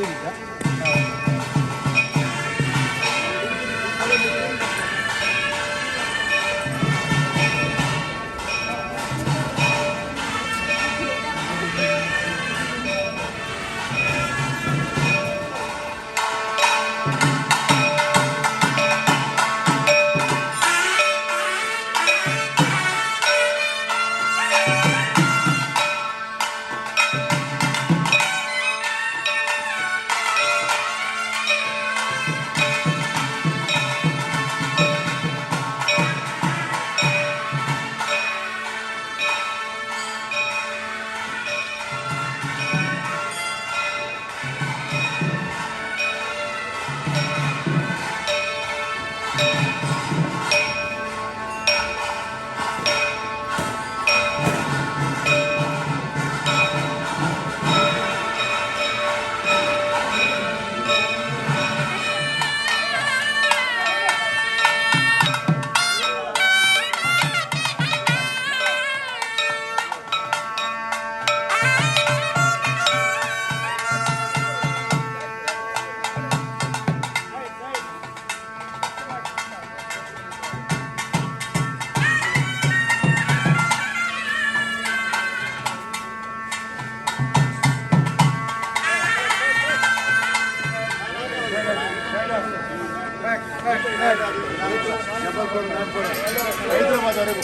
di ಹೈದರಾಬಾದ್ವರೆಗೂ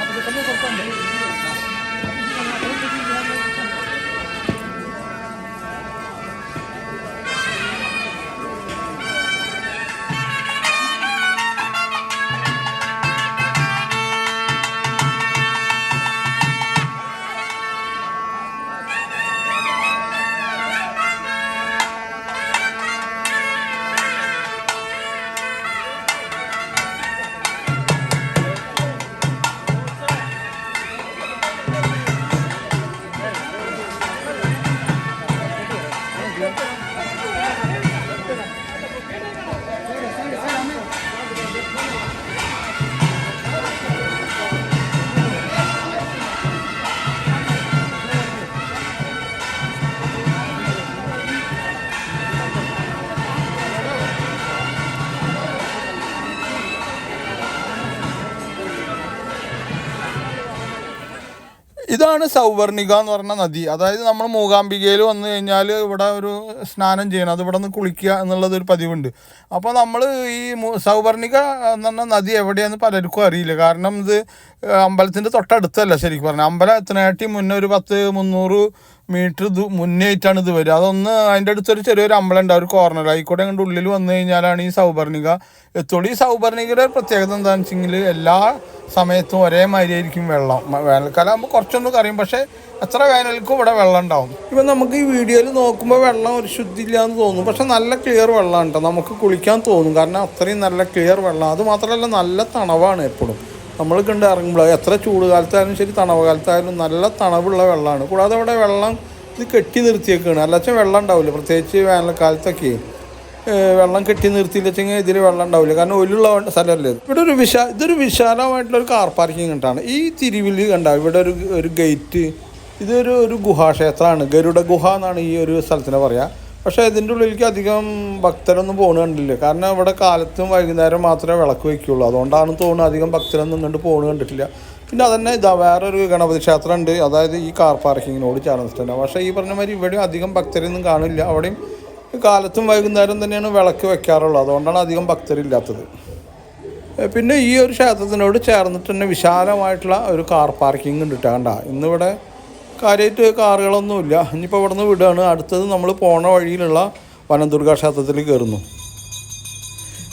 ಅದು ಕಮ್ಮಿ ಕೊಡ್ತಾನೆ ഇതാണ് സൗവർണിക എന്ന് പറഞ്ഞ നദി. അതായത് നമ്മൾ മൂകാംബികയിൽ വന്നു കഴിഞ്ഞാൽ ഇവിടെ ഒരു സ്നാനം ചെയ്യണം. അത് ഇവിടെ നിന്ന് കുളിക്കുക എന്നുള്ളത് ഒരു പതിവുണ്ട്. അപ്പോൾ നമ്മൾ ഈ സൗവർണിക എന്ന് പറഞ്ഞ നദി എവിടെയാണെന്ന് പലർക്കും അറിയില്ല. കാരണം ഇത് അമ്പലത്തിന്റെ തൊട്ടടുത്തല്ല ശരിക്കും പറഞ്ഞാൽ അമ്പലത്തിനായിട്ട് മുന്നേ ഒരു പത്ത് മുന്നൂറ് മീറ്റർ ഇത് മുന്നേറ്റാണ് ഇത് വരിക. അതൊന്ന് അതിന്റെ അടുത്തൊരു ചെറിയൊരു അമ്പലം ഉണ്ട് ഒരു കോർണർ ആയിക്കോട്ടെ അങ്ങോട്ട് ഉള്ളിൽ വന്നു കഴിഞ്ഞാലാണ് ഈ സൗവർണിക എത്തുള്ളൂ. ഈ സൗഭർണികയുടെ പ്രത്യേകത എന്താണെന്ന് വെച്ചെങ്കിൽ എല്ലാ സമയത്തും ഒരേ ആയിരിക്കും വെള്ളം. വേനൽക്കാലം ആകുമ്പോൾ കുറച്ചൊന്നും കറിയും പക്ഷേ എത്ര വേനൽക്കും ഇവിടെ വെള്ളം ഉണ്ടാവും. ഇപ്പം നമുക്ക് ഈ വീഡിയോയിൽ നോക്കുമ്പോൾ വെള്ളം ഒരു ശുദ്ധിയില്ല എന്ന് തോന്നും പക്ഷെ നല്ല ക്ലിയർ വെള്ളമാണ് കേട്ടോ നമുക്ക് കുളിക്കാൻ തോന്നും കാരണം അത്രയും നല്ല ക്ലിയർ വെള്ളം. അത് മാത്രമല്ല നല്ല തണവാണ് എപ്പോഴും. നമ്മൾ കണ്ട് ഇറങ്ങുമ്പോൾ എത്ര ചൂട് കാലത്തായാലും ശരി തണവ് കാലത്തായാലും നല്ല തണവുള്ള വെള്ളമാണ്. കൂടാതെ അവിടെ വെള്ളം ഇത് കെട്ടി നിർത്തിയേക്കാണ്. അല്ലാച്ച വെള്ളം ഉണ്ടാവില്ല. പ്രത്യേകിച്ച് വേനൽക്കാലത്തൊക്കെ വെള്ളം കെട്ടി നിർത്തിയില്ലെച്ചെങ്കിൽ ഇതിൽ വെള്ളം ഉണ്ടാവില്ല. കാരണം ഒല്ലുള്ള സ്ഥലമല്ലേ ഇവിടെ ഒരു വിശാ ഇതൊരു വിശാലമായിട്ടുള്ള ഒരു കാർ പാർക്കിംഗ് കണ്ടാണ് ഈ തിരുവിൽ കണ്ട ഇവിടെ ഒരു ഒരു ഗേറ്റ് ഇതൊരു ഒരു ഗുഹാക്ഷേത്രമാണ് ഗരുഡ ഗുഹ എന്നാണ് ഈ ഒരു സ്ഥലത്തിനെ പറയുക പക്ഷേ ഇതിന്റെ ഉള്ളിലേക്ക് അധികം ഭക്തരൊന്നും പോകണ കണ്ടില്ല? കാരണം ഇവിടെ കാലത്തും വൈകുന്നേരം മാത്രമേ വിളക്ക് വയ്ക്കുള്ളൂ. അതുകൊണ്ടാണ് തോന്നുന്നത് അധികം ഭക്തരൊന്നും ഇങ്ങോട്ട് പോകണ കണ്ടിട്ടില്ല. പിന്നെ അതന്നെ ഇതാ വേറൊരു ഗണപതി ക്ഷേത്രം ഉണ്ട് അതായത് ഈ കാർ പാർക്കിങ്ങിനോട് ചേർന്നിട്ടുണ്ട് പക്ഷേ ഈ പറഞ്ഞ മാതിരി ഇവിടെയും അധികം ഭക്തരൊന്നും കാണില്ല. അവിടെയും കാലത്തും വൈകുന്നേരം തന്നെയാണ് വിളക്ക് വെക്കാറുള്ളത് അതുകൊണ്ടാണ് അധികം ഭക്തരില്ലാത്തത്. പിന്നെ ഈ ഒരു ക്ഷേത്രത്തിനോട് ചേർന്നിട്ട് തന്നെ വിശാലമായിട്ടുള്ള ഒരു കാർ പാർക്കിംഗ് ഉണ്ട് കേട്ടോ. കണ്ട ഇന്നിവിടെ കാര്യമായിട്ട് കാറുകളൊന്നുമില്ല. ഇനിയിപ്പോൾ ഇവിടെ നിന്ന് വിടുകയാണ്. അടുത്തത് നമ്മൾ പോണ വഴിയിലുള്ള വനദുർഗാ ക്ഷേത്രത്തിൽ കയറുന്നു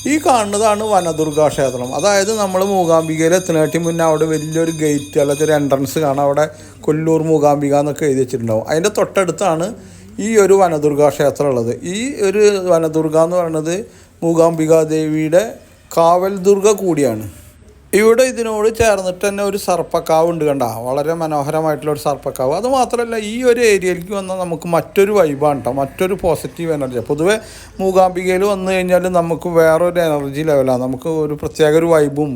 ഈ കാണുന്നതാണ് വനദുർഗാ ക്ഷേത്രം. അതായത് നമ്മൾ മൂകാംബികയിൽ എത്തുന്നതിന് മുന്നേ അവിടെ വലിയൊരു ഗേറ്റ് അല്ലെങ്കിൽ ഒരു എൻട്രൻസ് കാണാം. അവിടെ കൊല്ലൂർ മൂകാംബിക എന്നൊക്കെ എഴുതി വെച്ചിട്ടുണ്ടാവും. അതിന്റെ തൊട്ടടുത്താണ് ഈ ഒരു വനദുർഗാ ക്ഷേത്രം ഉള്ളത്. ഈ ഒരു വനദുർഗ എന്ന് പറയുന്നത് മൂകാംബിക ദേവിയുടെ കാവൽ ദുർഗ കൂടിയാണ്. ഇവിടെ ഇതിനോട് ചേർന്നിട്ട് തന്നെ ഒരു സർപ്പക്കാവ് ഉണ്ട് കണ്ട. വളരെ മനോഹരമായിട്ടുള്ള ഒരു സർപ്പക്കാവ്. അത് മാത്രമല്ല ഈ ഒരു ഏരിയയിലേക്ക് വന്നാൽ നമുക്ക് മറ്റൊരു വൈബാണ് കേട്ടോ മറ്റൊരു പോസിറ്റീവ് എനർജി പൊതുവേ മൂകാംബികയിൽ വന്നു കഴിഞ്ഞാൽ നമുക്ക് വേറൊരു എനർജി ലെവലാണ് നമുക്ക് ഒരു പ്രത്യേക ഒരു വൈബും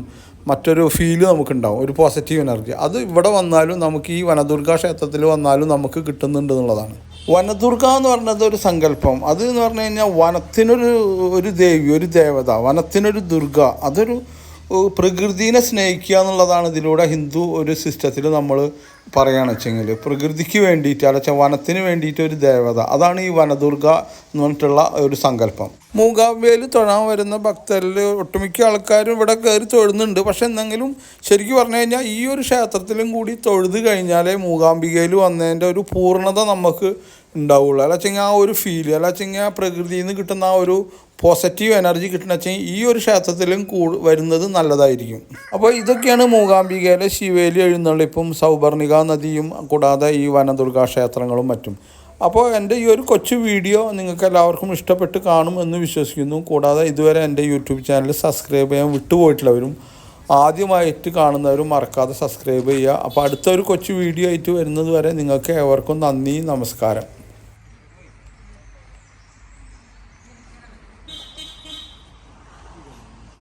മറ്റൊരു ഫീൽ നമുക്കുണ്ടാവും ഒരു പോസിറ്റീവ് എനർജി അത് ഇവിടെ വന്നാലും നമുക്ക് ഈ വനദുർഗ ക്ഷേത്രത്തിൽ വന്നാലും നമുക്ക് കിട്ടുന്നുണ്ട് എന്നുള്ളതാണ്. വനദുർഗ എന്ന് പറഞ്ഞത് ഒരു സങ്കല്പം. അത് എന്ന് പറഞ്ഞു കഴിഞ്ഞാൽ വനത്തിനൊരു ഒരു ദേവി ഒരു ദേവത വനത്തിനൊരു ദുർഗ അതൊരു പ്രകൃതിനെ സ്നേഹിക്കുക എന്നുള്ളതാണ് ഇതിലൂടെ ഹിന്ദു ഒരു സിസ്റ്റത്തിൽ നമ്മൾ പറയുകയാണ് വെച്ചെങ്കിൽ. പ്രകൃതിക്ക് വേണ്ടിയിട്ട് അല്ല വനത്തിന് വേണ്ടിയിട്ട് ഒരു ദേവത. അതാണ് ഈ വനദുർഗ എന്ന് പറഞ്ഞിട്ടുള്ള ഒരു സങ്കല്പം. മൂകാംബയിൽ തൊഴാൻ വരുന്ന ഭക്തരിൽ ഒട്ടുമിക്ക ആൾക്കാരും ഇവിടെ കയറി തൊഴുന്നുണ്ട്. പക്ഷെ എന്തെങ്കിലും ശരിക്കും പറഞ്ഞു കഴിഞ്ഞാൽ ഈ ഒരു ക്ഷേത്രത്തിലും കൂടി തൊഴുത് കഴിഞ്ഞാലേ മൂകാംബികയിൽ വന്നതിന്റെ ഒരു പൂർണത നമുക്ക് ഉണ്ടാവുള്ളൂ. അല്ല വെച്ചെങ്കിൽ ആ ഒരു ഫീൽ അല്ല വെച്ചെങ്കിൽ ആ പ്രകൃതിയിൽ നിന്ന് കിട്ടുന്ന ആ ഒരു പോസിറ്റീവ് എനർജി കിട്ടണ വെച്ചാൽ ഈ ഒരു ക്ഷേത്രത്തിലും കൂ വരുന്നത് നല്ലതായിരിക്കും. അപ്പോൾ ഇതൊക്കെയാണ് മൂകാംബികയിലെ ശിവേലി എഴുന്നള്ളിപ്പും സൗപർണിക നദിയും കൂടാതെ ഈ വനദുർഗാ ക്ഷേത്രങ്ങളും മറ്റും. അപ്പോൾ എന്റെ ഈ ഒരു കൊച്ചു വീഡിയോ നിങ്ങൾക്ക് എല്ലാവർക്കും ഇഷ്ടപ്പെട്ട് കാണും എന്ന് വിശ്വസിക്കുന്നു. കൂടാതെ ഇതുവരെ എന്റെ യൂട്യൂബ് ചാനൽ സബ്സ്ക്രൈബ് ചെയ്യാൻ വിട്ടുപോയിട്ടുള്ളവരും ആദ്യമായിട്ട് കാണുന്നവരും മറക്കാതെ സബ്സ്ക്രൈബ് ചെയ്യുക. അപ്പോൾ അടുത്തൊരു കൊച്ചു വീഡിയോ ആയിട്ട് വരുന്നത് വരെ നിങ്ങൾക്ക് ഏവർക്കും നന്ദി നമസ്കാരം.